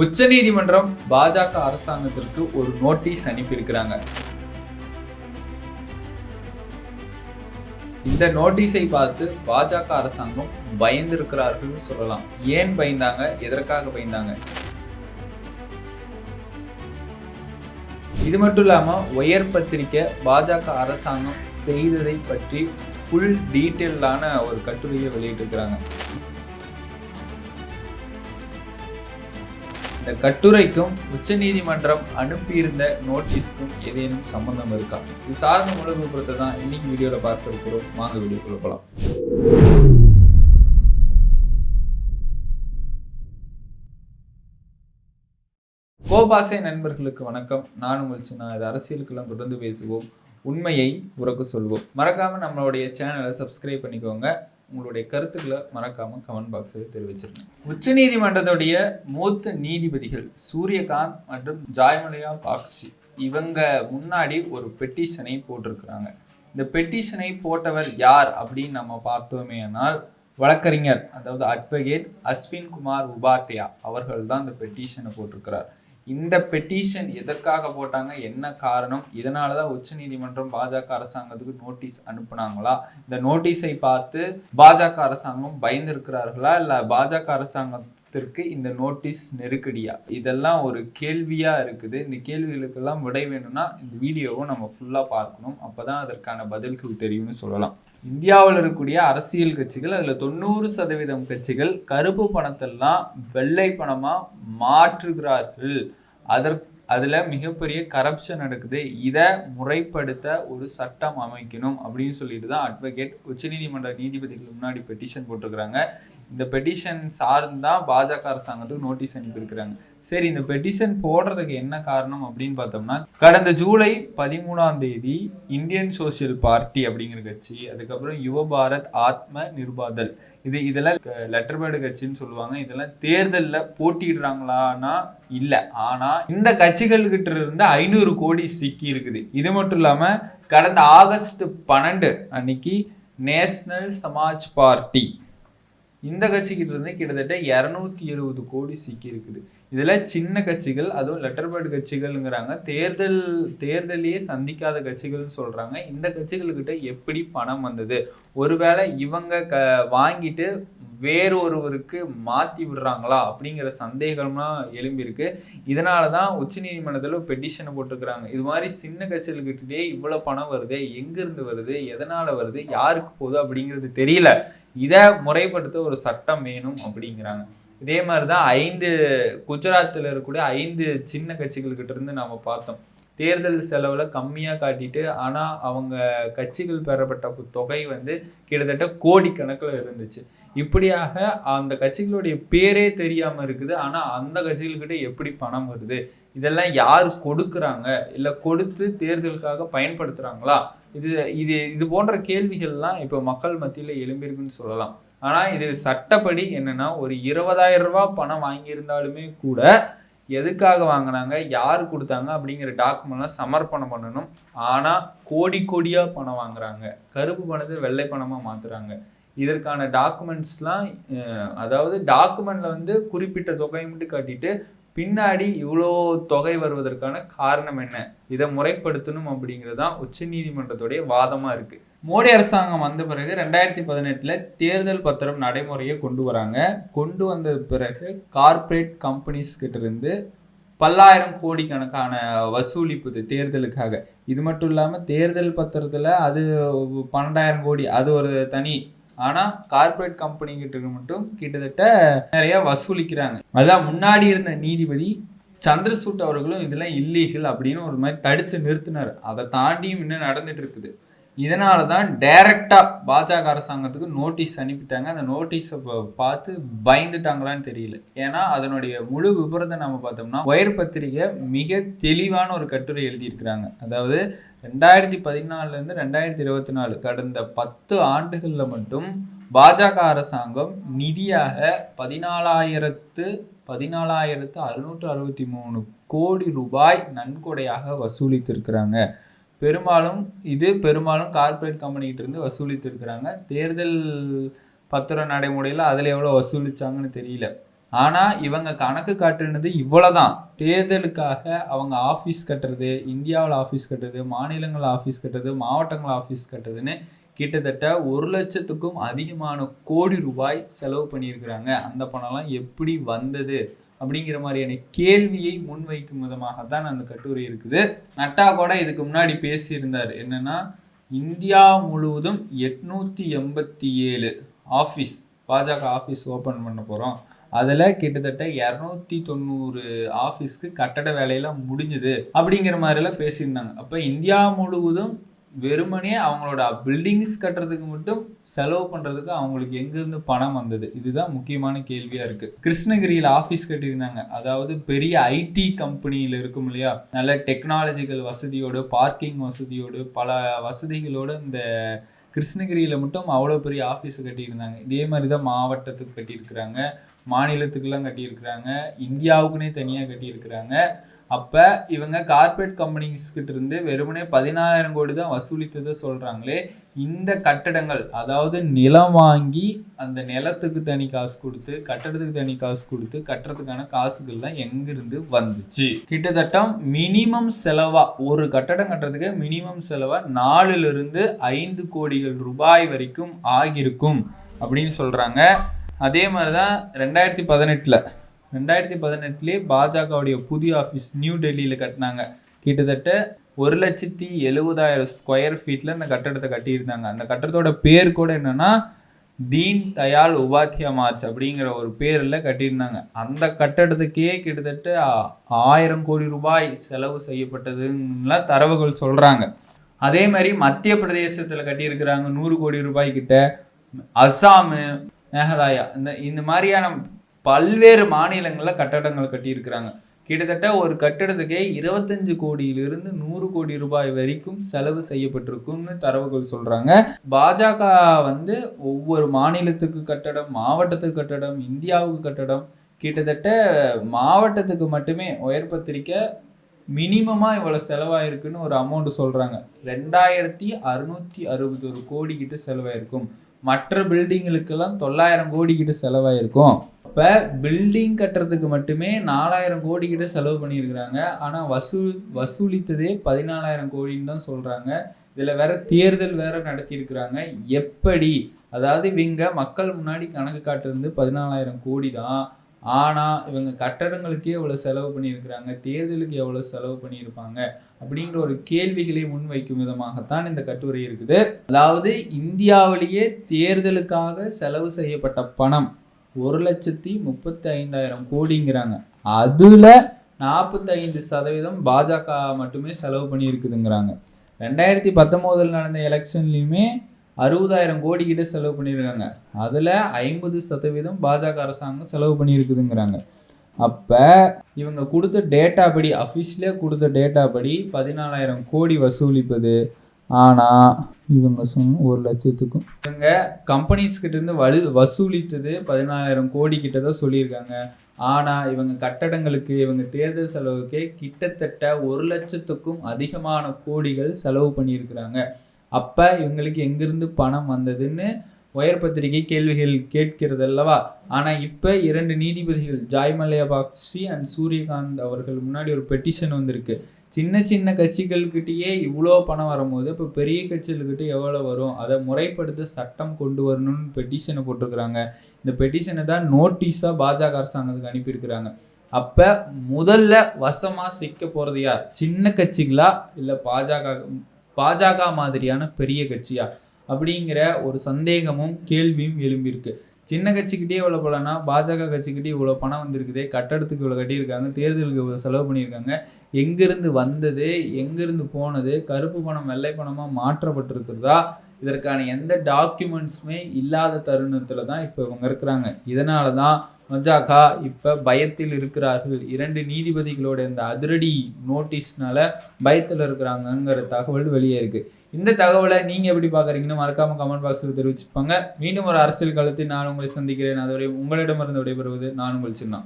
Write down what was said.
உச்சநீதிமன்றம் பாஜக அரசாங்கத்திற்கு ஒரு நோட்டீஸ் அனுப்பியிருக்கிறாங்க. இந்த நோட்டீஸை பார்த்து பாஜக அரசாங்கம் பயந்திருக்கிறார்கள்னு சொல்லலாம். ஏன் பயந்தாங்க? எதற்காக பயந்தாங்க? இது மட்டும் இல்லாமல் உயர் பத்திரிக்கை பாஜக அரசாங்கம் செய்ததை பற்றி ஃபுல் டீட்டெயிலான ஒரு கட்டுரையை வெளியிட்டிருக்கிறாங்க. இந்த கட்டுரைக்கும் உச்சநீதிமன்றம் அனுப்பியிருந்த நோட்டீஸ்க்கும் ஏதேனும் சம்பந்தம் இருக்கா? இது சார்ந்த முழு விபரத்தை தான் இன்னைக்கு வீடியோவில் பார்க்க இருக்கிறோம். வாங்க வீடியோக்குள்ள போகலாம் கோபாசை நண்பர்களுக்கு வணக்கம். நான் உங்கள் சின்ன இது அரசியலுக்கெல்லாம் தொடர்ந்து பேசுவோம். உண்மையை உறக்க சொல்வோம். மறக்காமல் நம்மளுடைய சேனலை சப்ஸ்கிரைப் பண்ணிக்கோங்க. உங்களுடைய கருத்துக்களை மறக்காம கமெண்ட் பாக்ஸில் தெரிவிச்சிருங்க. உச்சநீதிமன்றத்துடைய மூத்த நீதிபதிகள் சூரியகாந்த் மற்றும் ஜாய்மலையா பாக்ஸி இவங்க முன்னாடி ஒரு பெட்டிஷனை போட்டிருக்கிறாங்க. இந்த பெட்டிஷனை போட்டவர் யார் அப்படின்னு நம்ம பார்த்தோமேனால் வழக்கறிஞர் அதாவது அட்வொகேட் அஸ்வின் குமார் உபாத்யா அவர்கள் தான் இந்த பெட்டிஷனை போட்டிருக்கிறார். இந்த பெட்டிஷன் எதற்காக போட்டாங்க? என்ன காரணம்? இதனால தான் உச்சநீதிமன்றம் பாஜக அரசாங்கத்துக்கு நோட்டீஸ் அனுப்புனாங்களா? இந்த நோட்டீஸை பார்த்து பாஜக அரசாங்கம் பயந்திருக்கிறார்களா? இல்லை பாஜக அரசாங்கம் அரசாங்கத்திற்கு இந்த நோட்டீஸ் நெருக்கடியா? இதெல்லாம் ஒரு கேள்வியா இருக்குது. இந்த கேள்விகளுக்கெல்லாம் விடை வேணும்னா இந்த வீடியோவை நம்ம ஃபுல்லாக பார்க்கணும். அப்பதான் அதற்கான பதில்கள் தெரியும்னு சொல்லலாம். இந்தியாவில் இருக்கக்கூடிய அரசியல் கட்சிகள் அதில் தொண்ணூறு சதவீதம் கட்சிகள் கருப்பு பணத்தெல்லாம் வெள்ளை பணமாக மாற்றுகிறார்கள். அதற்கு அதில் மிகப்பெரிய கரப்ஷன் நடக்குது. இதை முறைப்படுத்த ஒரு சட்டம் அமைக்கணும் அப்படின்னு சொல்லிட்டு தான் அட்வொகேட் உச்சநீதிமன்ற நீதிபதிகள் முன்னாடி பெட்டிஷன் போட்டிருக்கிறாங்க. இந்த பெட்டிஷன் சார்ந்து தான் பாஜக அரசாங்கத்துக்கு நோட்டீஸ் அனுப்பியிருக்கிறாங்க. சரி இந்த பெட்டிஷன் போடுறதுக்கு என்ன காரணம் அப்படின்னு பார்த்தோம்னா கடந்த ஜூலை பதிமூணாம் தேதி இந்தியன் சோசியல் பார்ட்டி அப்படிங்கிற கட்சி அதுக்கப்புறம் யுவ பாரத் ஆத்ம நிர்பாதல். இது இதெல்லாம் லெட்டர் பேர்டு கட்சின்னு சொல்லுவாங்க. இதெல்லாம் தேர்தலில் போட்டிடுறாங்களான்னா இல்லை. ஆனால் இந்த கட்சிகள்கிட்ட இருந்து ஐநூறு கோடி சிக்கி இருக்குது. இது மட்டும் இல்லாமல் கடந்த ஆகஸ்ட் பன்னெண்டு அன்னைக்கு நேஷ்னல் சமாஜ் பார்ட்டி இந்த கட்சிக்கிட்ட இருந்து கிட்டத்தட்ட இரநூத்தி இருபது கோடி சிக்கி இருக்குது. இதில் சின்ன கட்சிகள் அதுவும் லெட்டர் பேர்டு கட்சிகள்ங்கிறாங்க. தேர்தல் தேர்தலையே சந்திக்காத கட்சிகள்னு சொல்கிறாங்க இந்த கட்சிகள்கிட்ட எப்படி பணம் வந்தது? ஒருவேளை இவங்க க வாங்கிட்டு வேறொருவருக்கு மாற்றி விடுறாங்களா? அப்படிங்கிற சந்தேகம்லாம் எழும்பியிருக்கு. இதனால தான் உச்சநீதிமன்றத்தில் பெட்டிஷனை போட்டிருக்கிறாங்க. இது மாதிரி சின்ன கட்சிகள்கிட்டே இவ்வளோ பணம் வருது? எங்கேருந்து வருது? எதனால் வருது? யாருக்கு போகுது? அப்படிங்கிறது தெரியல. இதை முறைப்படுத்த ஒரு சட்டம் வேணும் அப்படிங்கிறாங்க. இதே மாதிரி தான் ஐந்து குஜராத்தில் இருக்கக்கூடிய ஐந்து சின்ன கட்சிகள்கிட்ட இருந்து நம்ம பார்த்தோம். தேர்தல் செலவில் கம்மியாக காட்டிட்டு ஆனால் அவங்க கட்சிகள் பெறப்பட்ட தொகை வந்து கிட்டத்தட்ட கோடிக்கணக்கில் இருந்துச்சு. இப்படியாக அந்த கட்சிகளுடைய பேரே தெரியாமல் இருக்குது. ஆனால் அந்த கட்சிகள்கிட்ட எப்படி பணம் வருது? இதெல்லாம் யார் கொடுக்குறாங்க? இல்லை கொடுத்து தேர்தலுக்காக பயன்படுத்துகிறாங்களா இது இது இது போன்ற கேள்விகள்லாம் இப்போ மக்கள் மத்தியில் எழும்பியிருக்குன்னு சொல்லலாம். ஆனால் இது சட்டப்படி என்னென்னா ஒரு இருபதாயிரம் ரூபா பணம் வாங்கியிருந்தாலுமே கூட எதுக்காக வாங்கினாங்க யார் கொடுத்தாங்க அப்படிங்கிற டாக்குமெண்ட்லாம் சமர்ப்பணம் பண்ணணும். ஆனால் கோடி கோடியாக பணம் வாங்குறாங்க. கருப்பு பணத்தை வெள்ளை பணமாக மாற்றுறாங்க இதற்கான டாக்குமெண்ட்ஸ்லாம் அதாவது டாக்குமெண்ட்டில் வந்து குறிப்பிட்ட தொகையை மட்டும் காட்டிட்டு பின்னாடி இவ்வளோ தொகை வருவதற்கான காரணம் என்ன? இதை முறைப்படுத்தணும் அப்படிங்கிறது தான் உச்சநீதிமன்றத்துடைய வாதமாக இருக்குது மோடி அரசாங்கம் வந்த பிறகு ரெண்டாயிரத்தி பதினெட்டில் தேர்தல் பத்திரம் நடைமுறையை கொண்டு வராங்க. கொண்டு வந்த பிறகு கார்ப்பரேட் கம்பெனிஸ் கிட்டேருந்து பல்லாயிரம் கோடி கணக்கான தேர்தலுக்காக. இது மட்டும் இல்லாமல் தேர்தல் பத்திரத்தில் அது பன்னெண்டாயிரம் கோடி அது ஒரு தனி ஆனால் கார்ப்பரேட் கம்பெனி கிட்ட மட்டும் கிட்டத்தட்ட நிறைய வசூலிக்கிறாங்க. அதான் முன்னாடி இருந்த நீதிபதி சந்திரசூட் அவர்களும் இதெல்லாம் இல்லீகல் அப்படின்னு ஒரு மாதிரி தடுத்து நிறுத்தினார். அதை தாண்டியும் இன்னும் நடந்துட்டு இருக்குது. இதனால தான் டைரக்டாக பாஜக அரசாங்கத்துக்கு நோட்டீஸ் அனுப்பிட்டாங்க. அந்த நோட்டீஸை பார்த்து பயந்துட்டாங்களான்னு தெரியல. ஏன்னா அதனுடைய முழு விபரத்தை நம்ம பார்த்தோம்னா ஒயர் பத்திரிகை மிக தெளிவான ஒரு கட்டுரை எழுதியிருக்கிறாங்க. அதாவது ரெண்டாயிரத்தி பதினாலுலேருந்து ரெண்டாயிரத்தி இருபத்தி நாலு கடந்த பத்து ஆண்டுகளில் மட்டும் பாஜக அரசாங்கம் நிதியாக பதினாலாயிரத்து பதினாலாயிரத்து அறுநூற்று அறுபத்தி மூணு கோடி ரூபாய் நன்கொடையாக வசூலித்திருக்கிறாங்க. பெரும்பாலும் இது பெரும்பாலும் கார்ப்பரேட் கம்பெனிகிட்ட இருந்து வசூலித்திருக்கிறாங்க. தேர்தல் பத்திர நடைமுறையில் அதில் எவ்வளோ வசூலிச்சாங்கன்னு தெரியல. ஆனால் இவங்க கணக்கு காட்டுனது இவ்வளோதான் தேர்தலுக்காக அவங்க ஆஃபீஸ் கட்டுறது இந்தியாவில் ஆஃபீஸ் கட்டுறது மாநிலங்கள் ஆஃபீஸ் கட்டுறது மாவட்டங்கள் ஆஃபீஸ் கட்டுறதுன்னு கிட்டத்தட்ட ஒரு லட்சத்துக்கும் அதிகமான கோடி ரூபாய் செலவு பண்ணியிருக்கிறாங்க. அந்த பணம்லாம் எப்படி வந்தது? அப்படிங்கிற மாதிரியான கேள்வியை முன்வைக்கும் விதமாக தான் அந்த கட்டுரை இருக்குது. நட்டா கூட இதுக்கு முன்னாடி பேசியிருந்தார். என்னன்னா இந்தியா முழுவதும் எட்நூற்றி எண்பத்தி ஏழு ஆஃபீஸ் பாஜக ஆஃபீஸ் ஓப்பன் பண்ண போகிறோம் அதில் கிட்டத்தட்ட இரநூத்தி தொண்ணூறு ஆஃபீஸ்க்கு கட்டட வேலையெல்லாம் முடிஞ்சுது அப்படிங்கிற மாதிரிலாம் பேசியிருந்தாங்க. அப்போ இந்தியா முழுவதும் வெறுமனே அவங்களோட பில்டிங்ஸ் கட்டுறதுக்கு மட்டும் செலவு பண்ணுறதுக்கு அவங்களுக்கு எங்கேருந்து பணம் வந்தது? இதுதான் முக்கியமான கேள்வியாக இருக்குது கிருஷ்ணகிரியில் ஆஃபீஸ் கட்டியிருந்தாங்க. அதாவது பெரிய ஐடி கம்பெனியில் இருக்கும் இல்லையா? நல்ல டெக்னாலஜிக்கல் வசதியோடு பார்க்கிங் வசதியோடு பல வசதிகளோடு இந்த கிருஷ்ணகிரியில் மட்டும் அவ்வளோ பெரிய ஆஃபீஸ் கட்டியிருந்தாங்க. இதே மாதிரி தான் மாவட்டத்துக்கு கட்டியிருக்கிறாங்க. மாநிலத்துக்கெல்லாம் கட்டியிருக்கிறாங்க. இந்தியாவுக்குன்னே தனியாக கட்டியிருக்கிறாங்க. அப்போ இவங்க கார்ப்பரேட் கம்பெனிஸ்கிட்ட இருந்து வெறுமனே பதினாலாயிரம் கோடி தான் வசூலித்ததை சொல்கிறாங்களே இந்த கட்டடங்கள் அதாவது நிலம் வாங்கி அந்த நிலத்துக்கு தனி காசு கொடுத்து கட்டடத்துக்கு தனி காசு கொடுத்து கட்டுறதுக்கான காசுகள்லாம் எங்கிருந்து வந்துச்சு? கிட்டத்தட்ட மினிமம் செலவா ஒரு கட்டடம் கட்டுறதுக்கு மினிமம் செலவா நாலுலேருந்து ஐந்து கோடிகள் ரூபாய் வரைக்கும் ஆகியிருக்கும் அப்படின்னு சொல்கிறாங்க அதே மாதிரி தான் ரெண்டாயிரத்தி பதினெட்டில் ரெண்டாயிரத்தி பதினெட்டுலேயே பாஜகவுடைய புதிய ஆஃபீஸ் நியூ டெல்லியில் கட்டினாங்க. கிட்டத்தட்ட ஒரு லட்சத்தி எழுபதாயிரம் ஸ்கொயர் ஃபீட்டில் இந்த கட்டடத்தை கட்டியிருந்தாங்க. அந்த கட்டடத்தோட பேர் கூட என்னன்னா தீன் தயாள் உபாத்யா மார்ச் அப்படிங்கிற ஒரு பேரில் கட்டியிருந்தாங்க. அந்த கட்டடத்துக்கே கிட்டத்தட்ட ஆயிரம் கோடி ரூபாய் செலவு செய்யப்பட்டதுலாம் தரவுகள் சொல்கிறாங்க அதே மாதிரி மத்திய பிரதேசத்தில் கட்டியிருக்கிறாங்க நூறு கோடி ரூபாய் கிட்ட அஸ்ஸாமு மேகாலயா இந்த இந்த மாதிரியான பல்வேறு மாநிலங்களில் கட்டடங்கள் கட்டியிருக்கிறாங்க. கிட்டத்தட்ட ஒரு கட்டிடத்துக்கே இருபத்தஞ்சு கோடியிலிருந்து நூறு கோடி ரூபாய் வரைக்கும் செலவு செய்யப்பட்டிருக்கும்னு தரவுகள் சொல்கிறாங்க பாஜக வந்து ஒவ்வொரு மாநிலத்துக்கு கட்டடம் மாவட்டத்துக்கு கட்டடம் இந்தியாவுக்கு கட்டடம் கிட்டத்தட்ட மாவட்டத்துக்கு மட்டுமே உயர் பத்திரிக்கை மினிமமாக இவ்வளோ செலவாயிருக்குன்னு ஒரு அமௌண்ட் சொல்கிறாங்க ரெண்டாயிரத்தி அறுநூற்றி அறுபத்தொரு கோடி கிட்ட செலவாயிருக்கும். மற்ற பில்டிங்களுக்கெல்லாம் தொள்ளாயிரம் கோடி கிட்ட செலவாயிருக்கும். இப்போ பில்டிங் கட்டுறதுக்கு மட்டுமே நாலாயிரம் கோடி கிட்ட செலவு பண்ணியிருக்கிறாங்க. ஆனால் வசூல் வசூலித்ததே பதினாலாயிரம் கோடின்னு தான் சொல்கிறாங்க இதில் வேற தேர்தல் வேற நடத்தியிருக்கிறாங்க. எப்படி? அதாவது இவங்க மக்கள் முன்னாடி கணக்கு காட்டுறது பதினாலாயிரம் கோடி தான். ஆனால் இவங்க கட்டடங்களுக்கே எவ்வளோ செலவு பண்ணியிருக்கிறாங்க? தேர்தலுக்கு எவ்வளோ செலவு பண்ணியிருப்பாங்க? அப்படிங்கிற ஒரு கேள்விகளை முன்வைக்கும் விதமாகத்தான் இந்த கட்டுரை இருக்குது. அதாவது இந்தியாவிலேயே தேர்தலுக்காக செலவு செய்யப்பட்ட பணம் ஒரு லட்சத்தி முப்பத்தி ஐந்தாயிரம் கோடிங்கிறாங்க. அதில் நாற்பத்தைந்து சதவீதம் பாஜக மட்டுமே செலவு பண்ணியிருக்குதுங்கிறாங்க. ரெண்டாயிரத்தி பத்தொம்போதில் நடந்த எலெக்ஷன்லேயுமே அறுபதாயிரம் கோடி கிட்ட செலவு பண்ணியிருக்காங்க. அதில் ஐம்பது சதவீதம் பாஜக அரசாங்கம் செலவு பண்ணியிருக்குதுங்கிறாங்க. அப்போ இவங்க கொடுத்த டேட்டா படி அஃபிஷியலாக கொடுத்த டேட்டா படி பதினாலாயிரம் கோடி வசூலிப்பது ஆனால் இவங்க சொன்ன ஒரு லட்சத்துக்கும். இவங்க கம்பெனிஸ் கிட்ட இருந்து வலு வசூலித்தது பதினாலாயிரம் கோடி கிட்ட தான் சொல்லியிருக்காங்க. ஆனால் இவங்க கட்டடங்களுக்கு இவங்க தேர்தல் செலவுக்கே கிட்டத்தட்ட ஒரு லட்சத்துக்கும் அதிகமான கோடிகள் செலவு பண்ணியிருக்கிறாங்க. அப்போ இவங்களுக்கு எங்கிருந்து பணம் வந்ததுன்னு உயர் பத்திரிகை கேள்விகள் கேட்கிறது அல்லவா? ஆனால் இப்போ இரண்டு நீதிபதிகள் ஜாய் பாக்ஸி அண்ட் சூரியகாந்த் அவர்கள் முன்னாடி ஒரு பெட்டிஷன் வந்திருக்கு. சின்ன சின்ன கட்சிகள்கிட்டயே இவ்வளோ பணம் வரும்போது இப்போ பெரிய கட்சிகள்கிட்ட எவ்வளோ வரும்? அதை முறைப்படுத்த சட்டம் கொண்டு வரணும்னு பெட்டிஷனை போட்டிருக்கிறாங்க. இந்த பெட்டிஷனை தான் நோட்டீஸாக பாஜக அரசாங்கத்துக்கு அனுப்பியிருக்கிறாங்க. அப்போ முதல்ல வசமாக சிக்க போகிறது யார்? சின்ன கட்சிகளா? இல்லை பாஜக பாஜக மாதிரியான பெரிய கட்சியா? அப்படிங்கிற ஒரு சந்தேகமும் கேள்வியும் எழும்பியிருக்கு. சின்ன கட்சிக்கிட்டே இவ்வளோ போலன்னா பாஜக கட்சிக்கிட்டே இவ்வளோ பணம் வந்திருக்குதே கட்டடத்துக்கு இவ்வளோ கட்டியிருக்காங்க தேர்தலுக்கு இவ்வளோ செலவு பண்ணியிருக்காங்க. எங்கேருந்து வந்தது எங்கேருந்து போனது கருப்பு பணம் வெள்ளை பணமாக மாற்றப்பட்டிருக்கிறதா? இதற்கான எந்த டாக்குமெண்ட்ஸுமே இல்லாத தருணத்தில் தான் இப்போ இவங்க இருக்கிறாங்க. இதனால தான் பாஜக இப்போ பயத்தில் இருக்கிறார்கள். இரண்டு நீதிபதிகளோட இந்த அதிரடி நோட்டீஸ்னால பயத்தில் இருக்கிறாங்கங்கிற தகவல் வெளியே இருக்கு. இந்த தகவலை நீங்கள் எப்படி பார்க்குறீங்கன்னு மறக்காம கமெண்ட் பாக்ஸில் தெரிவிச்சுப்பாங்க. மீண்டும் ஒரு அரசியல் காலத்தில் நான் உங்களை சந்திக்கிறேன். அதுவரை உங்களிடமிருந்து விடைபெறுவது நான் உங்கள் சின்ன